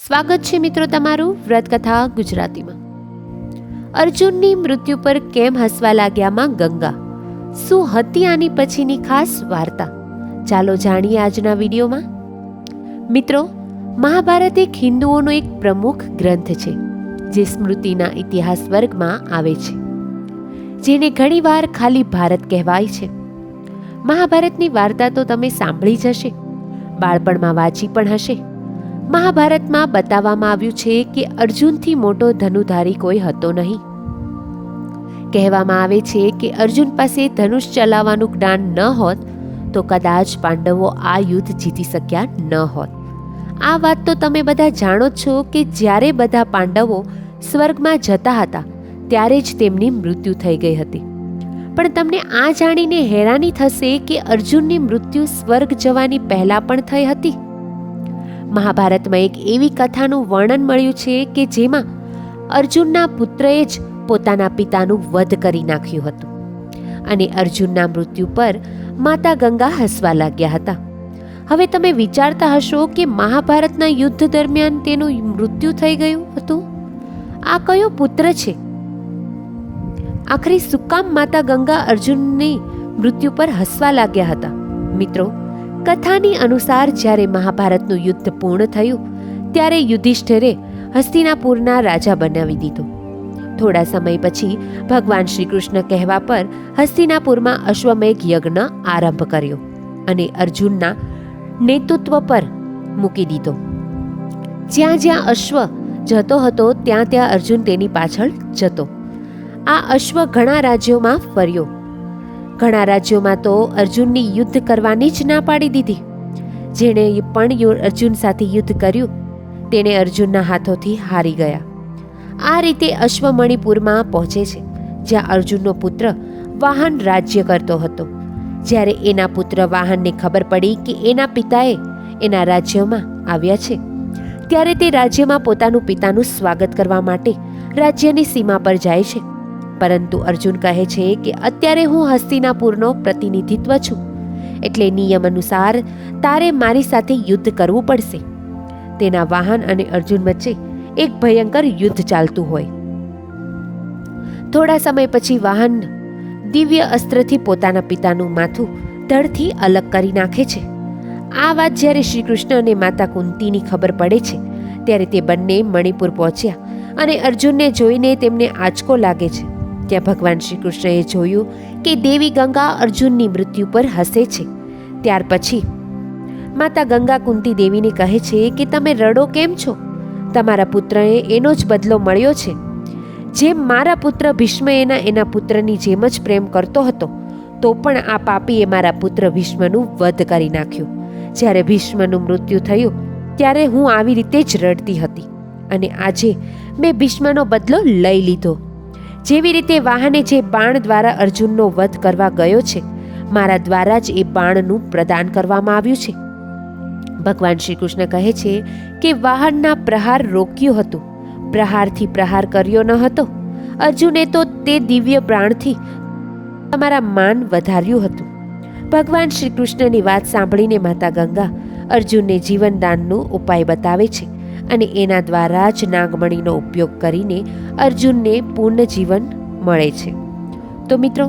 સ્વાગત છે મિત્રો તમારું વ્રતકથા ગુજરાતીમાં. અર્જુનની મૃત્યુ પર કેમ હસવા લાગ્યામાં ગંગા? શું હતી આની પછીની ખાસ વાર્તા? ચાલો જાણીએ આજના વિડીયોમાં. મિત્રો, મહાભારત એક હિન્દુઓનો એક પ્રમુખ ગ્રંથ છે, જે સ્મૃતિના ઇતિહાસ વર્ગમાં આવે છે, જેને ઘણીવાર ખાલી ભારત કહેવાય છે. મહાભારતની વાર્તા તો તમે સાંભળી જ હશે, બાળપણમાં વાંચી પણ હશે મહાભારતમાં બતાવવામાં આવ્યું છે કે અર્જુનથી મોટો ધનુધારી કોઈ હતો નહીં. કહેવામાં આવે છે કે અર્જુન પાસે ધનુષ ચલાવવાનું જ્ઞાન ન હોત, તો કદાચ પાંડવો આ યુદ્ધ જીતી શક્યા ન હોત. આ વાત તો તમે બધા જાણો છો કે જ્યારે બધા પાંડવો સ્વર્ગમાં જતા હતા, ત્યારે જ તેમની મૃત્યુ થઈ ગઈ હતી. પણ તમને આ જાણીને હેરાની થશે કે અર્જુનની મૃત્યુ સ્વર્ગ જવાની પહેલાં પણ થઈ હતી? મહાભારતમાં એક એવી કથાનું વર્ણન મળ્યું છે કે જેમાં અર્જુનના પુત્રએ જ પોતાના પિતાનું વધ કરી નાખ્યું હતું. અને અર્જુનના મૃત્યુ પર માતા ગંગા હસવા લાગ્યા હતા. હવે તમે વિચારતા હશો કે મહાભારતના યુદ્ધ દરમિયાન તેનું મૃત્યુ થઈ ગયું હતું? આ કયો પુત્ર છે? આખરે સુકામ માતા ગંગા અર્જુનની મૃત્યુ પર હસવા લાગ્યા હતા? મિત્રો કથાની અનુસાર જ્યારે મહાભારતનું યુદ્ધ પૂર્ણ થયું, ત્યારે યુધિષ્ઠિરે હસ્તિનાપુરના રાજા બનાવી દીધો. થોડા સમય પછી ભગવાન શ્રી કૃષ્ણ કહેવા પર હસ્તિનાપુરમાં અશ્વમેઘ યજ્ઞ આરંભ કર્યો અને અર્જુનના નેતૃત્વ પર મૂકી દીધો. જ્યાં જ્યાં અશ્વ જતો હતો, ત્યાં ત્યાં અર્જુન તેની પાછળ જતો. આ અશ્વ ઘણા રાજ્યોમાં ફર્યો. ઘણા રાજ્યોમાં તો અર્જુનની યુદ્ધ કરવાની જ ના પાડી દીધી. જેણે પણ અર્જુન સાથે યુદ્ધ કર્યું. તેણે અર્જુનના હાથોથી હારી ગયા. આ રીતે અશ્વમણિપુરમાં પહોંચે છે, જ્યાં અર્જુનનો પુત્ર વાહન રાજ્ય કરતો હતો. જ્યારે એના પુત્ર વાહનને ખબર પડી કે એના પિતાએ એના રાજ્યમાં આવ્યા છે, ત્યારે તે રાજ્યમાં પોતાનું પિતાનું સ્વાગત કરવા માટે રાજ્યની સીમા પર જાય છે. પરંતુ અર્જુન કહે છે કે અત્યારે હું હસ્તિનાપુરનો પ્રતિનિધિત્વ છું. એટલે નિયમ અનુસાર તારે મારી સાથે યુદ્ધ કરવું પડશે. તેના વાહન અને અર્જુન વચ્ચે એક ભયંકર યુદ્ધ ચાલતું હોય. થોડા સમય પછી વાહન દિવ્ય અસ્ત્રથી પોતાના પિતાનું માથું ધડથી અલગ કરી નાખે છે. આ વાત જ્યારે શ્રી કૃષ્ણ અને માતા કુંતીની ખબર પડે છે, ત્યારે તે બંને મણિપુર પહોંચ્યા અને અર્જુનને જોઈને તેમને આંચકો લાગે છે. ત્યાં ભગવાન શ્રી કૃષ્ણએ જોયું કે દેવી ગંગા અર્જુનની મૃત્યુ પર હસે છે. ત્યાર પછી માતા ગંગા કુંતી દેવીને કહે છે કે તમે રડો કેમ છો? તમારા પુત્રએ એનો જ બદલો મળ્યો છે. જેમ મારા પુત્ર ભીષ્મ એના એના પુત્રની જેમ જ પ્રેમ કરતો હતો, તો પણ આ પાપીએ મારા પુત્ર ભીષ્મનું વધ કરી નાખ્યું. જ્યારે ભીષ્મનું મૃત્યુ થયું, ત્યારે હું આવી રીતે જ રડતી હતી અને આજે મેં ભીષ્મનો બદલો લઈ લીધો. જેવી રીતે વાહને જે બાણ દ્વારા અર્જુનનો વધ કરવા ગયો છે, મારા દ્વારા જ એ બાણનું પ્રદાન કરવામાં આવ્યું છે. ભગવાન શ્રી કૃષ્ણ કહે છે કે વાહનના પ્રહાર રોક્યું હતું, પ્રહારથી પ્રહાર કર્યો ન હતો. અર્જુને તો તે દિવ્ય પ્રાણથી તમારા માન વધાર્યું હતું. ભગવાન શ્રી કૃષ્ણની વાત સાંભળીને માતા ગંગા અર્જુનને જીવનદાનનો ઉપાય બતાવે છે. અને એના દ્વારા જ નાગમણીનો ઉપયોગ કરીને અર્જુનને પૂર્ણ જીવન મળે છે. તો મિત્રો,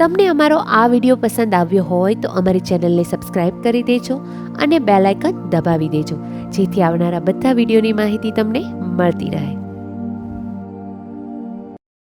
તમને અમારો આ વીડિયો પસંદ આવ્યો હોય તો અમારી ચેનલને સબસ્ક્રાઈબ કરી દેજો અને બેલાઇકન દબાવી દેજો, જેથી આવનારા બધા વિડીયોની માહિતી તમને મળતી રહે.